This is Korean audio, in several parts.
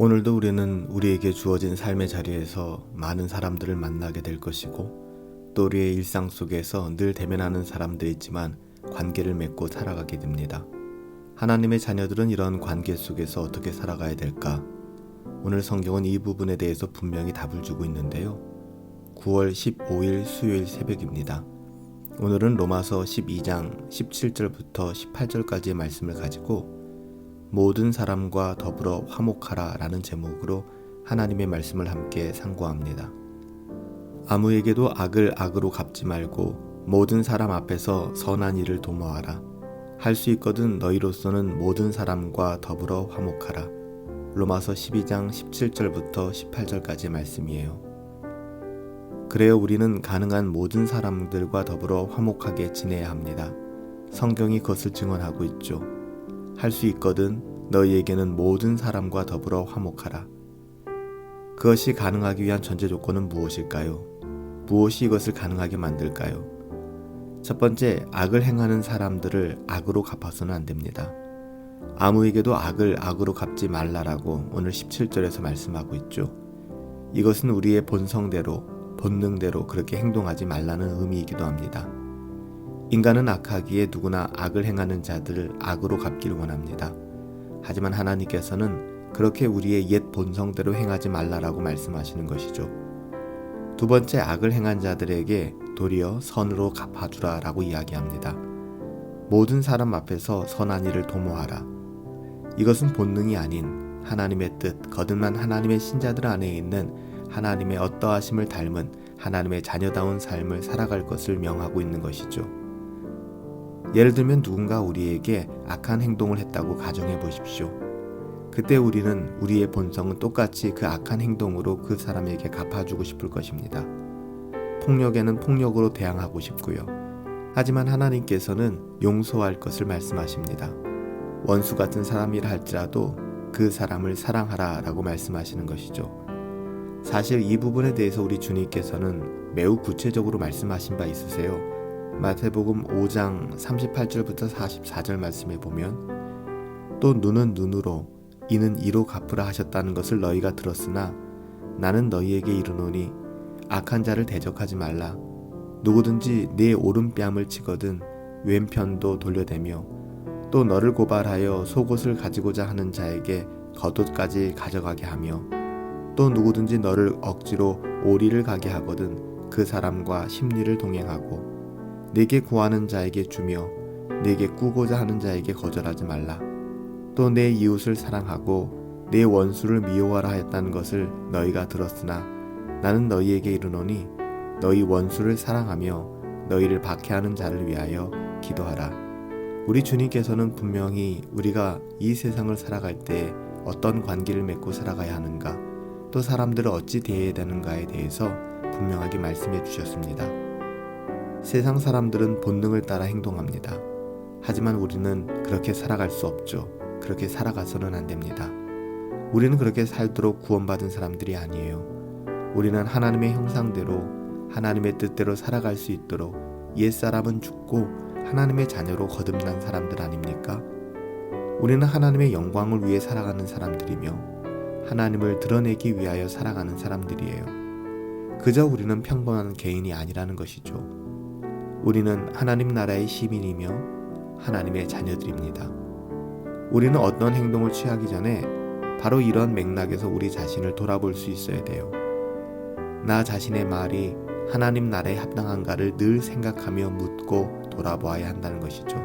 오늘도 우리는 우리에게 주어진 삶의 자리에서 많은 사람들을 만나게 될 것이고 또 우리의 일상 속에서 늘 대면하는 사람들이 있지만 관계를 맺고 살아가게 됩니다. 하나님의 자녀들은 이런 관계 속에서 어떻게 살아가야 될까? 오늘 성경은 이 부분에 대해서 분명히 답을 주고 있는데요. 9월 15일 수요일 새벽입니다. 오늘은 로마서 12장 17절부터 18절까지의 말씀을 가지고 모든 사람과 더불어 화목하라 라는 제목으로 하나님의 말씀을 함께 상고합니다. 아무에게도 악을 악으로 갚지 말고 모든 사람 앞에서 선한 일을 도모하라. 할 수 있거든 너희로서는 모든 사람과 더불어 화목하라. 로마서 12장 17절부터 18절까지의 말씀이에요. 그래요 우리는 가능한 모든 사람들과 더불어 화목하게 지내야 합니다. 성경이 그것을 증언하고 있죠. 할 수 있거든 너희에게는 모든 사람과 더불어 화목하라. 그것이 가능하기 위한 전제 조건은 무엇일까요? 무엇이 이것을 가능하게 만들까요? 첫 번째, 악을 행하는 사람들을 악으로 갚아서는 안 됩니다. 아무에게도 악을 악으로 갚지 말라라고 오늘 17절에서 말씀하고 있죠. 이것은 우리의 본성대로, 본능대로 그렇게 행동하지 말라는 의미이기도 합니다. 인간은 악하기에 누구나 악을 행하는 자들을 악으로 갚기를 원합니다. 하지만 하나님께서는 그렇게 우리의 옛 본성대로 행하지 말라라고 말씀하시는 것이죠. 두 번째 악을 행한 자들에게 도리어 선으로 갚아주라라고 이야기합니다. 모든 사람 앞에서 선한 일을 도모하라. 이것은 본능이 아닌 하나님의 뜻, 거듭난 하나님의 신자들 안에 있는 하나님의 어떠하심을 닮은 하나님의 자녀다운 삶을 살아갈 것을 명하고 있는 것이죠. 예를 들면 누군가 우리에게 악한 행동을 했다고 가정해 보십시오. 그때 우리는 우리의 본성은 똑같이 그 악한 행동으로 그 사람에게 갚아주고 싶을 것입니다. 폭력에는 폭력으로 대항하고 싶고요. 하지만 하나님께서는 용서할 것을 말씀하십니다. 원수 같은 사람이라 할지라도 그 사람을 사랑하라 라고 말씀하시는 것이죠. 사실 이 부분에 대해서 우리 주님께서는 매우 구체적으로 말씀하신 바 있으세요. 마태복음 5장 38절부터 44절 말씀에 보면 또 눈은 눈으로 이는 이로 갚으라 하셨다는 것을 너희가 들었으나 나는 너희에게 이르노니 악한 자를 대적하지 말라. 누구든지 네 오른뺨을 치거든 왼편도 돌려대며 또 너를 고발하여 속옷을 가지고자 하는 자에게 겉옷까지 가져가게 하며 또 누구든지 너를 억지로 오리를 가게 하거든 그 사람과 심리를 동행하고 내게 구하는 자에게 주며 내게 꾸고자 하는 자에게 거절하지 말라. 또 내 이웃을 사랑하고 내 원수를 미워하라 했다는 것을 너희가 들었으나 나는 너희에게 이르노니 너희 원수를 사랑하며 너희를 박해하는 자를 위하여 기도하라. 우리 주님께서는 분명히 우리가 이 세상을 살아갈 때 어떤 관계를 맺고 살아가야 하는가, 또 사람들을 어찌 대해야 되는가에 대해서 분명하게 말씀해 주셨습니다. 세상 사람들은 본능을 따라 행동합니다. 하지만 우리는 그렇게 살아갈 수 없죠. 그렇게 살아가서는 안 됩니다. 우리는 그렇게 살도록 구원받은 사람들이 아니에요. 우리는 하나님의 형상대로 하나님의 뜻대로 살아갈 수 있도록 옛사람은 죽고 하나님의 자녀로 거듭난 사람들 아닙니까? 우리는 하나님의 영광을 위해 살아가는 사람들이며 하나님을 드러내기 위하여 살아가는 사람들이에요. 그저 우리는 평범한 개인이 아니라는 것이죠. 우리는 하나님 나라의 시민이며 하나님의 자녀들입니다. 우리는 어떤 행동을 취하기 전에 바로 이런 맥락에서 우리 자신을 돌아볼 수 있어야 돼요. 나 자신의 말이 하나님 나라에 합당한가를 늘 생각하며 묻고 돌아보아야 한다는 것이죠.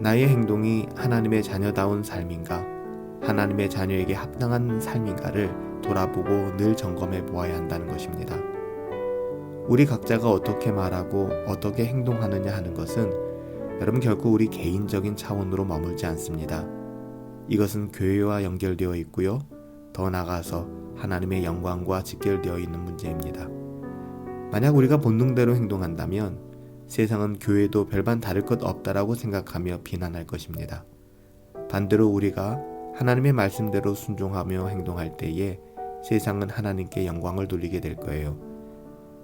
나의 행동이 하나님의 자녀다운 삶인가, 하나님의 자녀에게 합당한 삶인가를 돌아보고 늘 점검해 보아야 한다는 것입니다. 우리 각자가 어떻게 말하고 어떻게 행동하느냐 하는 것은 여러분 결코 우리 개인적인 차원으로 머물지 않습니다. 이것은 교회와 연결되어 있고요. 더 나아가서 하나님의 영광과 직결되어 있는 문제입니다. 만약 우리가 본능대로 행동한다면 세상은 교회도 별반 다를 것 없다라고 생각하며 비난할 것입니다. 반대로 우리가 하나님의 말씀대로 순종하며 행동할 때에 세상은 하나님께 영광을 돌리게 될 거예요.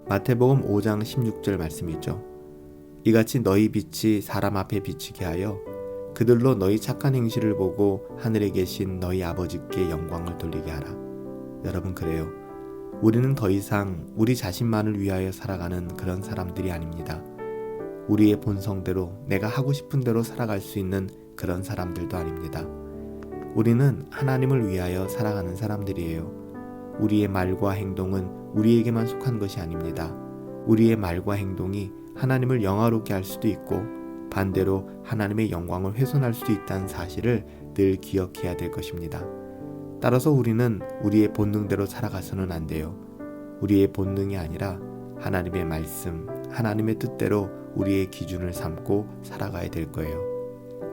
마태복음 5장 16절 말씀이죠. 이같이 너희 빛이 사람 앞에 비치게 하여 그들로 너희 착한 행실을 보고 하늘에 계신 너희 아버지께 영광을 돌리게 하라. 여러분 그래요. 우리는 더 이상 우리 자신만을 위하여 살아가는 그런 사람들이 아닙니다. 우리의 본성대로 내가 하고 싶은 대로 살아갈 수 있는 그런 사람들도 아닙니다. 우리는 하나님을 위하여 살아가는 사람들이에요. 우리의 말과 행동은 우리에게만 속한 것이 아닙니다. 우리의 말과 행동이 하나님을 영화롭게 할 수도 있고 반대로 하나님의 영광을 훼손할 수도 있다는 사실을 늘 기억해야 될 것입니다. 따라서 우리는 우리의 본능대로 살아가서는 안 돼요. 우리의 본능이 아니라 하나님의 말씀, 하나님의 뜻대로 우리의 기준을 삼고 살아가야 될 거예요.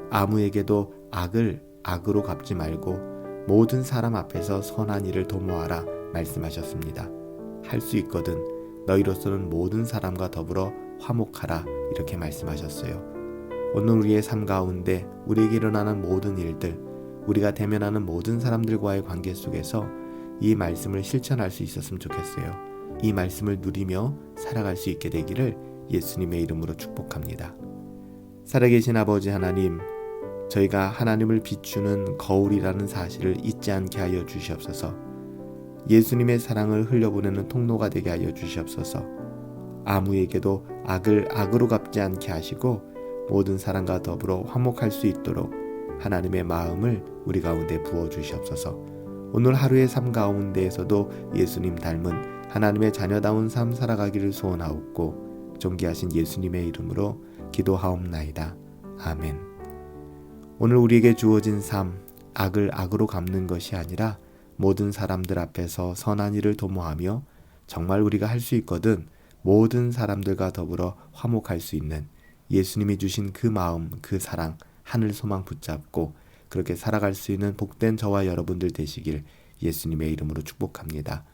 아무에게도 악을 악으로 갚지 말고 모든 사람 앞에서 선한 일을 도모하라 말씀하셨습니다. 할 수 있거든 너희로서는 모든 사람과 더불어 화목하라 이렇게 말씀하셨어요. 오늘 우리의 삶 가운데 우리에게 일어나는 모든 일들, 우리가 대면하는 모든 사람들과의 관계 속에서 이 말씀을 실천할 수 있었으면 좋겠어요. 이 말씀을 누리며 살아갈 수 있게 되기를 예수님의 이름으로 축복합니다. 살아계신 아버지 하나님, 저희가 하나님을 비추는 거울이라는 사실을 잊지 않게 하여 주시옵소서. 예수님의 사랑을 흘려보내는 통로가 되게 하여 주시옵소서. 아무에게도 악을 악으로 갚지 않게 하시고 모든 사람과 더불어 화목할 수 있도록 하나님의 마음을 우리 가운데 부어 주시옵소서. 오늘 하루의 삶 가운데에서도 예수님 닮은 하나님의 자녀다운 삶 살아가기를 소원하옵고 존귀하신 예수님의 이름으로 기도하옵나이다. 아멘. 오늘 우리에게 주어진 삶, 악을 악으로 갚는 것이 아니라 모든 사람들 앞에서 선한 일을 도모하며 정말 우리가 할 수 있거든 모든 사람들과 더불어 화목할 수 있는 예수님이 주신 그 마음, 그 사랑, 하늘 소망 붙잡고 그렇게 살아갈 수 있는 복된 저와 여러분들 되시길 예수님의 이름으로 축복합니다.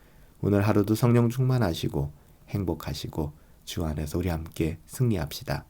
오늘 하루도 성령 충만하시고 행복하시고 주 안에서 우리 함께 승리합시다.